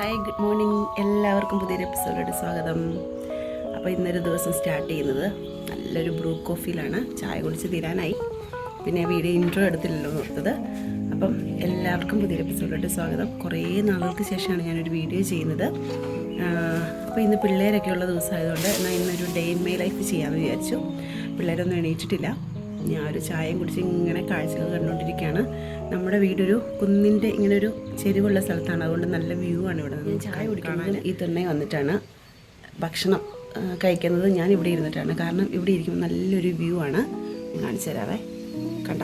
Hi good morning എല്ലാവർക്കും പുതിയൊരു എപ്പിസോഡിലോട്ട് സ്വാഗതം. അപ്പോൾ ഇന്നൊരു ദിവസം സ്റ്റാർട്ട് ചെയ്യുന്നത് നല്ലൊരു ബ്രൂ കോഫിയിലാണ് ചായ കുടിച്ച് തീരാനായി. പിന്നെ വീഡിയോ ഇൻട്രോ എടുത്തില്ലല്ലോ ഓർത്തത് അപ്പം എല്ലാവർക്കും പുതിയൊരു എപ്പിസോഡിലോട്ട് സ്വാഗതം. കുറേ നാളുകൾക്ക് ശേഷമാണ് ഞാനൊരു വീഡിയോ ചെയ്യുന്നത്. അപ്പോൾ ഇന്ന് പിള്ളേരൊക്കെ ഉള്ള ദിവസമായതുകൊണ്ട് എന്നാൽ ഇന്നൊരു ഡേ ഇൻ മൈ ലൈഫ് ചെയ്യാമെന്ന് വിചാരിച്ചു. പിള്ളേരൊന്നും എണീറ്റിട്ടില്ല. ഞാൻ ഒരു ചായയും കുടിച്ച് ഇങ്ങനെ കാഴ്ചകൾ കണ്ടുകൊണ്ടിരിക്കുകയാണ്. നമ്മുടെ വീടൊരു കുന്നിന്റെ ഇങ്ങനെ ഒരു ചെരിവുള്ള സ്ഥലത്താണ്. അതുകൊണ്ട് നല്ല വ്യൂ ആണ് ഇവിടെ. ഞാൻ ചായ കുടിക്കുന്നത് ഈ തന്നെ വന്നിട്ടാണ് ഭക്ഷണം കഴിക്കുന്നത്. ഞാൻ ഇവിടെ ഇരുന്നിട്ടാണ്. കാരണം ഇവിടെ ഇരിക്കുമ്പോൾ നല്ലൊരു വ്യൂ ആണ്. ഞാൻ കാണിച്ചു തരാവേ. കണ്ട?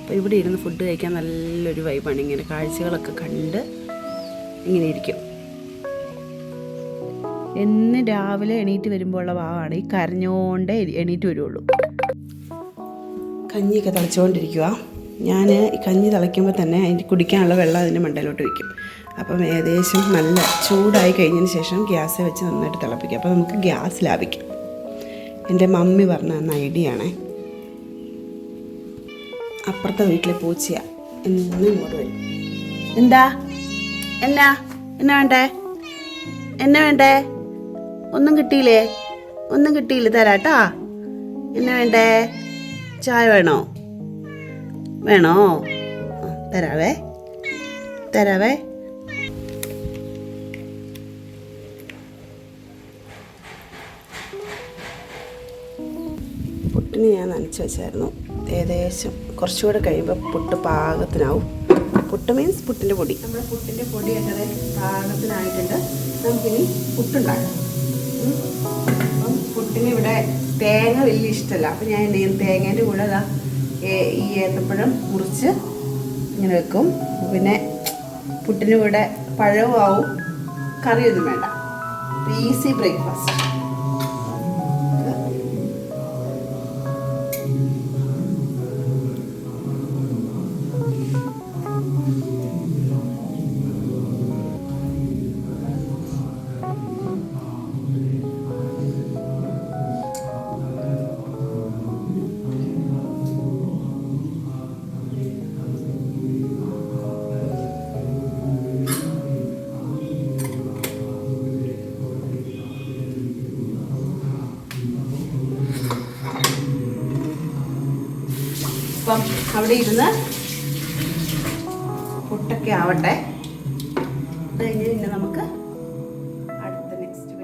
അപ്പോൾ ഇവിടെ ഇരുന്ന് ഫുഡ് കഴിക്കാൻ നല്ലൊരു വൈബാണ് ഇങ്ങനെ കാഴ്ചകളൊക്കെ കണ്ട് ഇങ്ങനെ ഇരിക്കും. എന്ന് രാവിലെ എണീറ്റ് വരുമ്പോഴുള്ള ഭാവമാണ് ഈ കരഞ്ഞോണ്ടേ എണീറ്റ് വരുള്ളൂ. കഞ്ഞിയൊക്കെ തിളച്ചുകൊണ്ടിരിക്കുക ഞാൻ കഞ്ഞി തിളയ്ക്കുമ്പോൾ തന്നെ അതിന് കുടിക്കാനുള്ള വെള്ളം അതിന്റെ മണ്ടയിലോട്ട് വയ്ക്കും അപ്പം ഏകദേശം നല്ല ചൂടായി കഴിഞ്ഞതിന് ശേഷം ഗ്യാസ് വെച്ച് നന്നായിട്ട് തിളപ്പിക്കും. അപ്പോൾ നമുക്ക് ഗ്യാസ് ലാഭിക്കും. എന്റെ മമ്മി പറഞ്ഞ തന്ന ഐഡിയ ആണേ. അപ്പുറത്തെ വീട്ടിലെ പൂച്ചയാ. എന്നും ഇങ്ങോട്ട് വരും. എന്താ? എന്നാ? എന്നാ വേണ്ടേ? എന്നാ വേണ്ടേ? ഒന്നും കിട്ടിയില്ലേ? ഒന്നും കിട്ടിയില്ല തരാട്ടാ. എന്നാ വേണ്ടേ? ചായ വേണോ? വേണോ? തരാവേ. തരാവേ. പുട്ടിന് ഞാൻ നനച്ച് വെച്ചായിരുന്നു. ഏകദേശം കുറച്ചുകൂടെ കഴിയുമ്പോൾ പുട്ട് പാകത്തിനാവും. പുട്ട് മീൻസ് പുട്ടിന്റെ പൊടി. നമ്മുടെ പുട്ടിന്റെ പൊടി അങ്ങനെ പാകത്തിനായിട്ടുണ്ട്? നമുക്കിനി പുട്ടുണ്ടാക്കാം. ഇവിടെ തേങ്ങ വലിയ ഇഷ്ടമല്ല. അപ്പം ഞാൻ എന്ത് ചെയ്യും? തേങ്ങേന്റെ കൂടെ അതാ ഈ ഏത്തപ്പഴം മുറിച്ച് ഇങ്ങനെ വെക്കും. പിന്നെ പുട്ടിന് കൂടെ പഴവും ആവും. കറിയൊന്നും വേണ്ട. ഈസി ബ്രേക്ക്ഫാസ്റ്റ് അപ്പം അവിടെ ഇരുന്ന് പുട്ടൊക്കെ ആവട്ടെ. അത് കഴിഞ്ഞ് പിന്നെ നമുക്ക് Thank നെക്സ്റ്റ്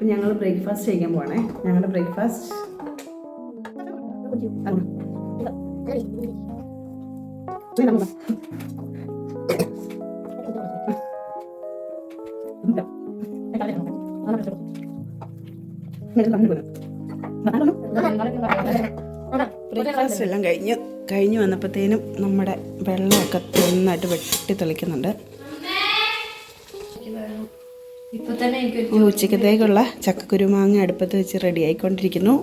അപ്പം ഞങ്ങൾ ബ്രേക്ക്ഫാസ്റ്റ് കഴിക്കാൻ പോവാണേ. ഞങ്ങളുടെ ബ്രേക്ക്ഫാസ്റ്റ്. ബ്രേക്ക്ഫാസ്റ്റ് എല്ലാം കഴിഞ്ഞ് കഴിഞ്ഞ് വന്നപ്പോഴത്തേനും നമ്മുടെ വെള്ളമൊക്കെ നന്നായിട്ട് വെട്ടി തെളിക്കുന്നുണ്ട് ഇപ്പൊ തന്നെ എനിക്ക് ഈ ഉച്ചക്കത്തേക്കുള്ള ചക്കക്കുരുമാങ്ങ അടുപ്പത്ത് വെച്ച് റെഡി ആയിക്കൊണ്ടിരിക്കുന്നു.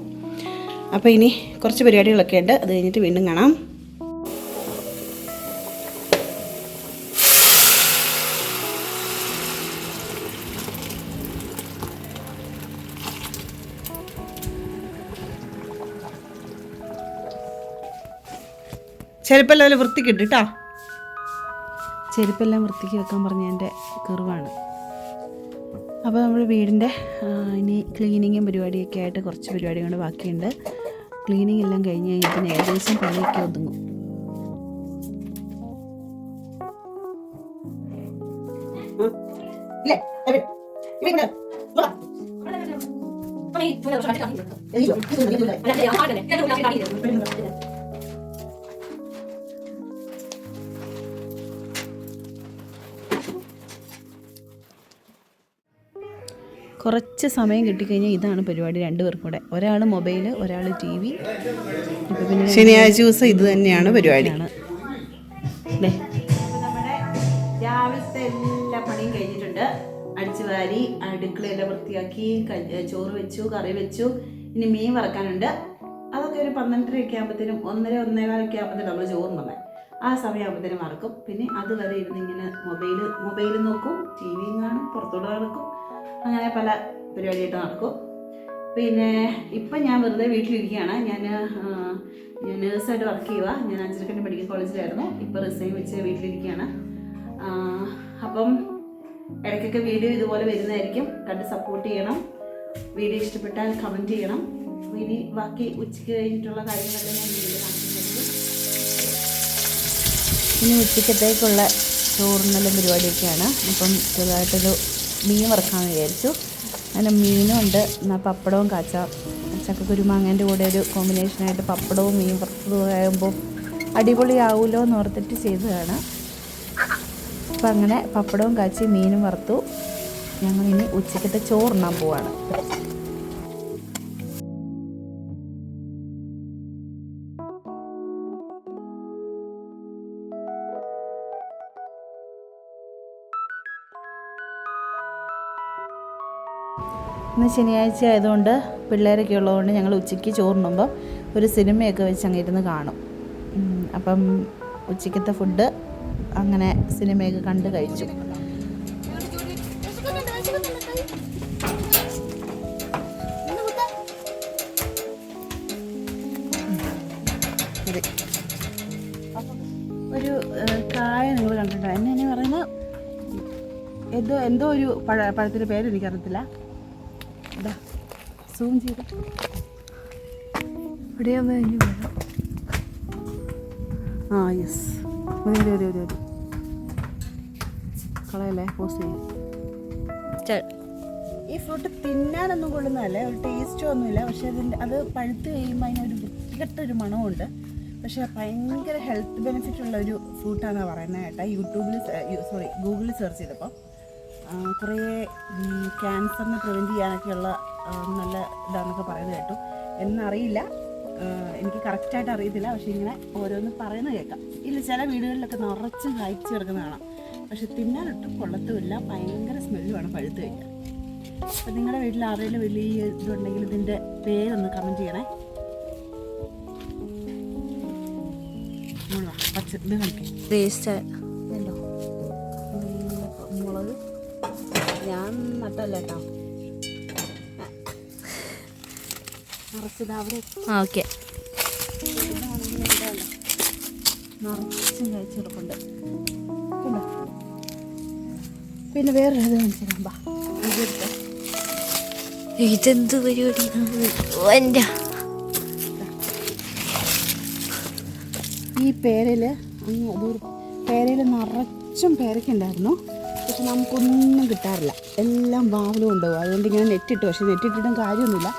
അപ്പോൾ ഇനി കുറച്ച് പരിപാടികളൊക്കെ ഉണ്ട്. അത് കഴിഞ്ഞിട്ട് വീണ്ടും കാണാം. ചെരുപ്പെല്ലാം വൃത്തിക്ക് ഇട്ട് കേട്ടോ ചെരുപ്പെല്ലാം വൃത്തിക്ക് വെക്കാൻ പറഞ്ഞ എന്റെ കെറിവാണ്. അപ്പോൾ നമ്മൾ വീടിന്റെ ഇനി ക്ലീനിങ്ങും പരിപാടിയൊക്കെ ആയിട്ട് കുറച്ച് പരിപാടി കൊണ്ട് ബാക്കിയുണ്ട്. ക്ലീനിങ് എല്ലാം കഴിഞ്ഞ് കഴിഞ്ഞാൽ പിന്നെ ഏകദേശം പണിയൊക്കെ ഒതുങ്ങും. കുറച്ച് സമയം കിട്ടിക്കഴിഞ്ഞാൽ ഇതാണ് പരിപാടി രണ്ടുപേർക്കും കൂടെ. ഒരാൾ മൊബൈൽ ഒരാൾ ടി വി. പിന്നെ ശനിയാഴ്ച ദിവസം ഇത് തന്നെയാണ് പരിപാടി. നമ്മുടെ രാവിലത്തെ എല്ലാ പണിയും കഴിഞ്ഞിട്ടുണ്ട്. അടിച്ചു വാരി അടുക്കളയെല്ലാം വൃത്തിയാക്കി ചോറ് വെച്ചു കറി വെച്ചു. ഇനി മീൻ വറക്കാനുണ്ട്. അതൊക്കെ ഒരു പന്ത്രണ്ടരയൊക്കെ ആകുമ്പോഴത്തേനും ഒന്നര ഒന്നേകാലൊക്കെ ആകുമ്പോഴത്തേനും നമ്മൾ ചോറ് തന്നെ. ആ സമയമാകുമ്പോഴത്തേനും മറക്കും പിന്നെ അതുവരെ ഇരുന്ന് ഇങ്ങനെ മൊബൈൽ മൊബൈൽ നോക്കും ടി വിയും കാണും പുറത്തോട്ട് നടക്കും. അങ്ങനെ പല പരിപാടിയായിട്ട് നടക്കും. പിന്നെ ഇപ്പം ഞാൻ വെറുതെ വീട്ടിലിരിക്കുകയാണ്. ഞാൻ ഞാൻ നേഴ്സായിട്ട് വർക്ക് ചെയ്യുക ഞാൻ അഞ്ചരക്കണ്ടി മെഡിക്കൽ കോളേജിലായിരുന്നു. ഇപ്പോൾ റിസൈൻ വെച്ച് വീട്ടിലിരിക്കുകയാണ്. അപ്പം ഇടയ്ക്കൊക്കെ വീഡിയോ ഇതുപോലെ വരുന്നതായിരിക്കും. കണ്ട് സപ്പോർട്ട് ചെയ്യണം. വീഡിയോ ഇഷ്ടപ്പെട്ടാൽ കമന്റ് ചെയ്യണം. ഇനി ബാക്കി ഉച്ചയ്ക്ക് കഴിഞ്ഞിട്ടുള്ള കാര്യങ്ങളെല്ലാം ഞാൻ വീഡിയോ കാണിക്കുന്നുണ്ട്. ഇനി ഉച്ചക്കത്തേക്കുള്ള ചോറിനെല്ലാം പരിപാടിയൊക്കെയാണ്. അപ്പം ചെറുതായിട്ടൊരു മീൻ വറുക്കാൻ വിചാരിച്ചു. അങ്ങനെ മീനും ഉണ്ട് എന്നാൽ പപ്പടവും കാച്ചാം. ചക്കക്കുരുമാങ്ങേന്റെ കൂടെ ഒരു കോമ്പിനേഷനായിട്ട് പപ്പടവും മീൻ വറുത്തതുമാകുമ്പോൾ അടിപൊളിയാവുമല്ലോ എന്ന് ഓർത്തിട്ട് ചെയ്തതാണ്. അപ്പം അങ്ങനെ പപ്പടവും കാച്ചി മീനും വറുത്തു. ഞങ്ങളിനി ഉച്ചക്കത്തെ ചോറുണ്ണാൻ പോവാണ്. ശനിയാഴ്ച ആയതുകൊണ്ട് പിള്ളേരൊക്കെ ഉള്ളതുകൊണ്ട് ഞങ്ങൾ ഉച്ചയ്ക്ക് ചോറുണ്ണുമ്പോൾ ഒരു സിനിമയൊക്കെ വെച്ച് അങ്ങിരുന്ന് കാണും. അപ്പം ഉച്ചയ്ക്കത്തെ ഫുഡ് അങ്ങനെ സിനിമയൊക്കെ കണ്ട് കഴിച്ചു. ഒരു കായ നിങ്ങൾ കണ്ടിട്ടുണ്ടോ? എന്നെ പറയുന്നത് പറയുന്ന എന്തോ എന്തോ ഒരു പഴ പഴത്തിന്റെ പേര് എനിക്കറിയത്തില്ല ഇതാ സൂം ചെയ്ത് ആ യെസ് മതി മതി മതി മതി കളയല്ലേ? പോസ്റ്റ് ചെയ്യാം. ഈ ഫ്രൂട്ട് തിന്നാനൊന്നും കൊള്ളുന്നതല്ലേ. ഒരു ടേസ്റ്റോ ഒന്നുമില്ല. പക്ഷെ അതിന്റെ അത് പഴുത്ത് കഴിയുമ്പോൾ അതിനൊരു വൃത്തികെട്ട ഒരു മണമുണ്ട് പക്ഷെ ഭയങ്കര ഹെൽത്ത് ബെനിഫിറ്റ് ഉള്ള ഒരു ഫ്രൂട്ടാണ് പറയുന്നത് കേട്ടോ. യൂട്യൂബിൽ സോറി ഗൂഗിളിൽ സെർച്ച് ചെയ്തപ്പോൾ കുറേ ക്യാൻസറിനെ പ്രിവെന്റ് ചെയ്യാനൊക്കെയുള്ള നല്ല ഇതാണെന്നൊക്കെ പറയുന്നത് കേട്ടു എന്നറിയില്ല എനിക്ക് കറക്റ്റായിട്ട് അറിയത്തില്ല പക്ഷേ ഇങ്ങനെ ഓരോന്ന് പറയുന്നത് കേൾക്കാം ഇല്ല ചില വീടുകളിലൊക്കെ നിറച്ച് കായ്ച്ചു കിടക്കുന്ന കാണാം പക്ഷെ തിന്നാനൊട്ടും കൊള്ളത്തുമില്ല ഭയങ്കര സ്മെല്ലുമാണ് പഴുത്ത് കഴിക്കാൻ അപ്പം നിങ്ങളുടെ വീട്ടിൽ ആരെങ്കിലും വലിയ ഇതുണ്ടെങ്കിൽ ഇതിന്റെ പേരൊന്ന് കമന്റ് ചെയ്യണേ പച്ച ഇത് കളിക്കേ ഞാൻ നട്ടല്ല കേട്ടോ നിറച്ചത് അവിടെ. ഓക്കെ. നിറച്ചും കഴിച്ച് കിടപ്പുണ്ട് കണ്ടോ? പിന്നെ വേറെ ഇത് കാണിച്ചു ബാ ഇതെടുത്തോ. ഇതെന്ത് പരിപാടി? എന്റെ ഈ പേരയിൽ അങ്ങ് അതൊരു പേരയിൽ നിറച്ചും പേരയ്ക്ക ഉണ്ടായിരുന്നു. പക്ഷെ നമുക്കൊന്നും കിട്ടാറില്ല. എല്ലാം വാവലും ഉണ്ടാവും അതുകൊണ്ട് ഇങ്ങനെ നെറ്റിട്ടു. പക്ഷെ നെറ്റിട്ടിട്ടും കാര്യമൊന്നുമില്ല.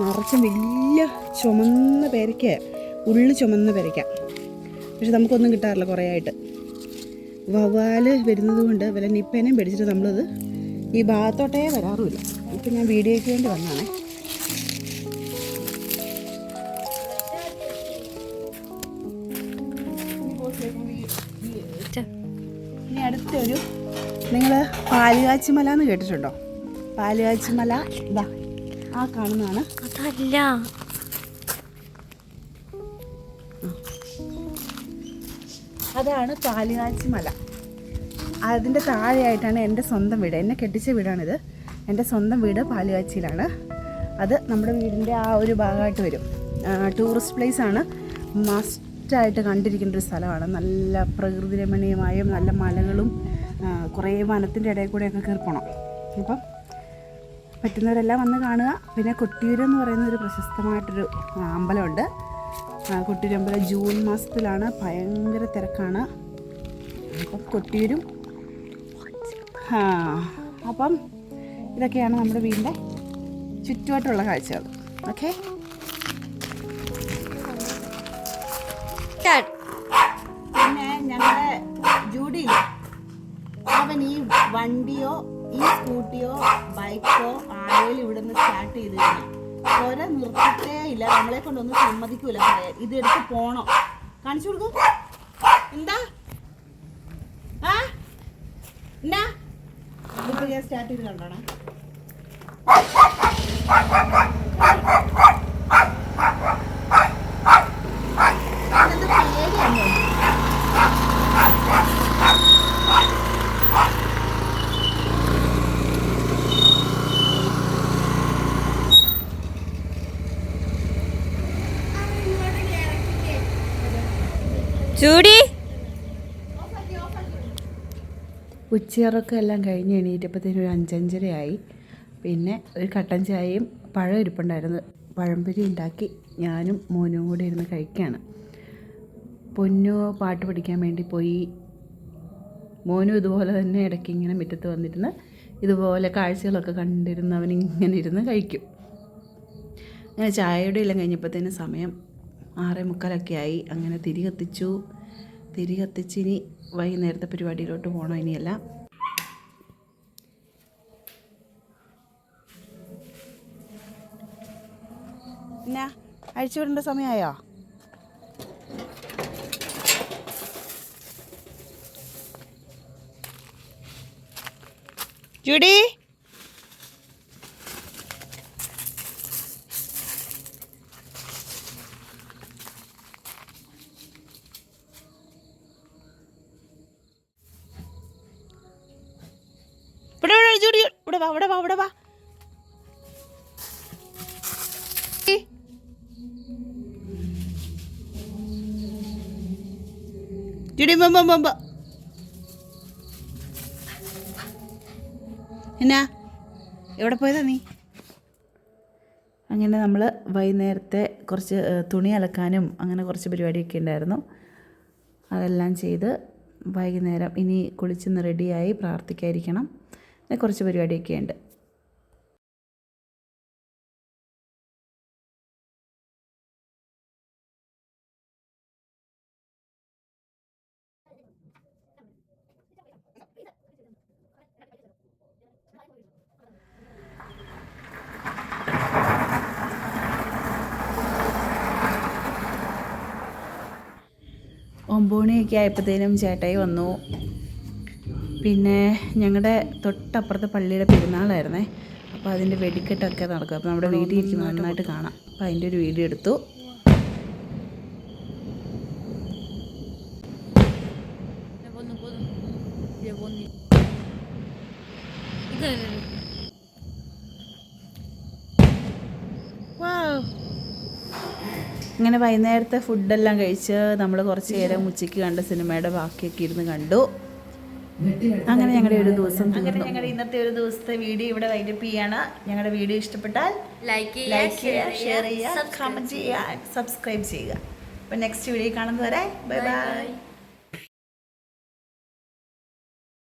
നിറച്ചും വലിയ ചുമന്ന പേരയ്ക്ക. ഉള്ളു ചുമന്ന പേരയ്ക്ക. പക്ഷെ നമുക്കൊന്നും കിട്ടാറില്ല കുറേ ആയിട്ട് വവ്വാൽ വരുന്നത് കൊണ്ട് വല്ല നിപ്പേനെയും പിടിച്ചിട്ട് നമ്മളത് ഈ ഭാഗത്തോട്ടേ വരാറുമില്ല. ഇപ്പം ഞാൻ വീഡിയോയ്ക്ക് വേണ്ടി വന്നതാണേ. ഇനി അടുത്തൊരു നിങ്ങൾ പാലുകാച്ചിമല എന്ന് കേട്ടിട്ടുണ്ടോ? പാലുകാച്ചിമല ഇതാ ആ കാണുന്നതാണ്. അതല്ല. അതാണ് പാലുകാച്ചിമല. അതിന്റെ താഴെയായിട്ടാണ് എന്റെ സ്വന്തം വീട്. എന്നെ കെട്ടിച്ച വീടാണിത്. എന്റെ സ്വന്തം വീട് പാലുകാച്ചിയിലാണ്. അത് നമ്മുടെ വീടിന്റെ ആ ഒരു ഭാഗമായിട്ട് വരും. ടൂറിസ്റ്റ് പ്ലേസ് ആണ്. മസ്റ്റായിട്ട് കണ്ടിരിക്കേണ്ട ഒരു സ്ഥലമാണ്. നല്ല പ്രകൃതി രമണീയമായും നല്ല മലകളും കുറേ വനത്തിന്റെ ഇടയിൽ കൂടെയൊക്കെ ഒക്കെ പോകണം അപ്പം പറ്റുന്നവരെല്ലാം വന്ന് കാണുക. പിന്നെ കൊട്ടിയൂർ എന്ന് പറയുന്ന ഒരു പ്രശസ്തമായിട്ടൊരു അമ്പലമുണ്ട്. കൊട്ടിയൂർ അമ്പലം ജൂൺ മാസത്തിലാണ്. ഭയങ്കര തിരക്കാണ്. അപ്പം കൊട്ടിയൂരും. അപ്പം ഇതൊക്കെയാണ് നമ്മുടെ വീടിന്റെ ചുറ്റുമായിട്ടുള്ള കാഴ്ചകൾ. ഓക്കെ? പിന്നെ വണ്ടിയോ ഈ സ്കൂട്ടിയോ ബൈക്കോ ആരെങ്കിലും ഇവിടെ നിന്ന് സ്റ്റാർട്ട് ചെയ്ത് കഴിഞ്ഞാൽ ഒരെ ഇല്ല നമ്മളെ കൊണ്ടൊന്നും സമ്മതിക്കൂല പറയാൻ ഇത് എടുത്ത് പോണോ. കാണിച്ചു കൊടുക്കും. എന്താ? ആ? എന്നാ? സ്റ്റാർട്ട് ചെയ്ത് കണ്ടോണേ ഉച്ചയിറക്കം എല്ലാം കഴിഞ്ഞ് എണീറ്റപ്പോഴത്തേനും ഒരു അഞ്ചഞ്ചരയായി. പിന്നെ ഒരു കട്ടൻ ചായയും പഴം ഇരിപ്പുണ്ടായിരുന്നു. പഴംപൊരി ഉണ്ടാക്കി ഞാനും മോനും കൂടെ ഇരുന്ന് കഴിക്കുകയാണ് പൊന്നു പാട്ട് പഠിക്കാൻ വേണ്ടി പോയി. മോനും ഇതുപോലെ തന്നെ ഇടയ്ക്ക് ഇങ്ങനെ മുറ്റത്ത് വന്നിരുന്ന് ഇതുപോലെ കാഴ്ചകളൊക്കെ കണ്ടിരുന്ന് അവൻ ഇങ്ങനെ ഇരുന്ന് കഴിക്കും. അങ്ങനെ ചായയുടെ എല്ലാം കഴിഞ്ഞപ്പോഴത്തേന് സമയം ആറേ മുക്കാലൊക്കെ ആയി. അങ്ങനെ തിരി കത്തിച്ചു തിരി കത്തിച്ചിനി വൈകുന്നേരത്തെ പരിപാടിയിലോട്ട് പോകണം ഇനിയല്ല. പിന്നെ അഴിച്ചു വിടേണ്ട സമയമായോ? ജുഡി? ഇവിടെ ജൂഡി ഇവിടെ വാ ഇവിടെ വാ ഇവിടെ വാ. ജൂഡി ബമ്പ ബമ്പ എന്നാ? എവിടെ പോയതാ നീ? അങ്ങനെ നമ്മൾ വൈകുന്നേരത്തെ കുറച്ച് തുണി അലക്കാനും അങ്ങനെ കുറച്ച് പരിപാടിയൊക്കെ ഉണ്ടായിരുന്നു. അതെല്ലാം ചെയ്ത് വൈകുന്നേരം ഇനി കുളിച്ചൊന്ന് റെഡിയായി പ്രാർത്ഥിക്കാതിരിക്കണം. കുറച്ച് പരിപാടിയൊക്കെ ഉണ്ട്. ഒമ്പത് ആയപ്പോഴത്തേനും ചേട്ടായി വന്നു. പിന്നെ ഞങ്ങളുടെ തൊട്ടപ്പുറത്തെ പള്ളിയുടെ പെരുന്നാളായിരുന്നേ. അപ്പോൾ അതിന്റെ വെടിക്കെട്ടൊക്കെ നടക്കും. അപ്പോൾ നമ്മുടെ വീട്ടിൽ ഇരിക്കുന്ന നന്നായിട്ട് കാണാം. അപ്പോൾ അതിന്റെ ഒരു വീഡിയോ എടുത്തു. ഇങ്ങനെ വൈകുന്നേരത്തെ ഫുഡെല്ലാം കഴിച്ച് നമ്മൾ കുറച്ച് നേരം ഉച്ചയ്ക്ക് കണ്ട സിനിമയുടെ ബാക്കിയൊക്കെ ഇരുന്ന് കണ്ടു. അങ്ങനെ ഞങ്ങളുടെ ഒരു ദിവസം അങ്ങനെ ഞങ്ങളുടെ ഇന്നത്തെ ഒരു ദിവസത്തെ വീഡിയോ ഇവിടെ വൈൻഡപ്പ് ചെയ്യാണ്. ഞങ്ങളുടെ വീഡിയോ ഇഷ്ടപ്പെട്ടാൽ ലൈക്ക് ലൈക്ക് ചെയ്യുക ഷെയർ ചെയ്യുക കമന്റ് ചെയ്യുക. സബ്സ്ക്രൈബ് ചെയ്യുക. അപ്പോൾ നെക്സ്റ്റ് വീഡിയോ കാണുന്നവരെ ബൈ ബൈ